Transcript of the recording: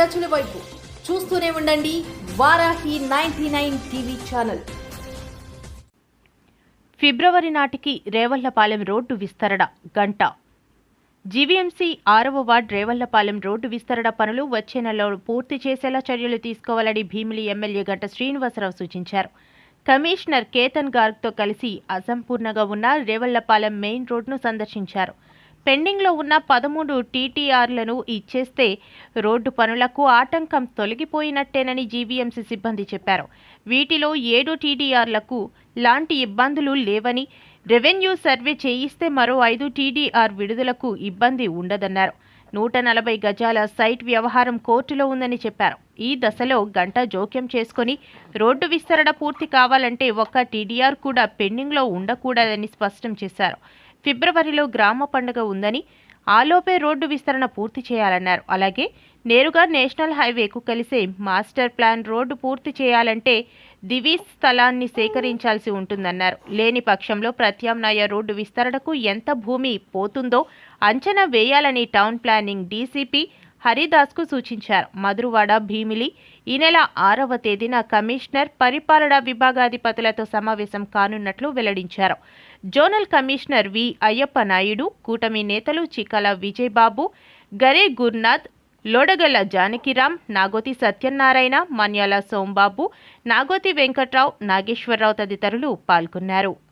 ప్రజల వైపు చూస్తూనే ఉండండి Varahi ninety nine TV channel. ఫిబ్రవరి నాటికి రేవళ్ళపాలెం రోడ్డు విస్తరణ గంట. జీవీఎంసీ ఆరవ వార్డ్ రేవళ్ళపాలెం రోడ్డు విస్తరణ పనులు వచ్చే నెలలో పూర్తి చేసేలా చర్యలు తీసుకోవాలని భీమిలి ఎమ్మెల్యే గంట శ్రీనివాసరావు సూచించారు. కమిషనర్ కేతన్ గార్గ్తో కలిసి అసంపూర్ణంగా ఉన్న రేవళ్ళపాలెం మెయిన్ రోడ్ను సందర్శించారు. పెండింగ్లో ఉన్న పదమూడు టీటీఆర్లను ఇచ్చేస్తే రోడ్డు పనులకు ఆటంకం తొలగిపోయినట్టేనని జీవీఎంసీ సిబ్బంది చెప్పారు. వీటిలో ఏడు టీడీఆర్లకు లాంటి ఇబ్బందులు లేవని రెవెన్యూ సర్వే చేయిస్తే మరో ఐదు టీడీఆర్ విడుదలకు ఇబ్బంది ఉండదన్నారు. నూట నలభై గజాల సైట్ వ్యవహారం కోర్టులో ఉందని చెప్పారు. ఈ దశలో గంట జోక్యం చేసుకొని రోడ్డు విస్తరణ పూర్తి కావాలంటే ఒక్క టీడీఆర్ కూడా పెండింగ్లో ఉండకూడదని స్పష్టం చేశారు. ఫిబ్రవరిలో గ్రామ పండుగ ఉందని ఆలోపే రోడ్డు విస్తరణ పూర్తి చేయాలన్నారు. అలాగే నేరుగా నేషనల్ హైవేకు కలిసే మాస్టర్ ప్లాన్ రోడ్డు పూర్తి చేయాలంటే దివి స్థలాన్ని సేకరించాల్సి ఉంటుందన్నారు. లేని పక్షంలో ప్రత్యామ్నాయ రోడ్డు విస్తరణకు ఎంత భూమి పోతుందో అంచనా వేయాలని టౌన్ ప్లానింగ్ డీసీపీ హరిదాస్కు సూచించారు. మధురవాడ భీమిలి. ఈ నెల ఆరవ తేదీన కమిషనర్ పరిపాలనా విభాగాధిపతులతో సమావేశం కానున్నట్లు వెల్లడించారు. Zonal commissioner V. Ayyappa Naidu కూటమి నేతలు చికల విజయబాబు గరే గుర్నాథ్ లోడగల్ల జానకిరామ్ నాగోతి సత్యనారాయణ మన్యాల సోంబాబు నాగోతి వెంకట్రావు నాగేశ్వరరావు తదితరులు పాల్గొన్నారు.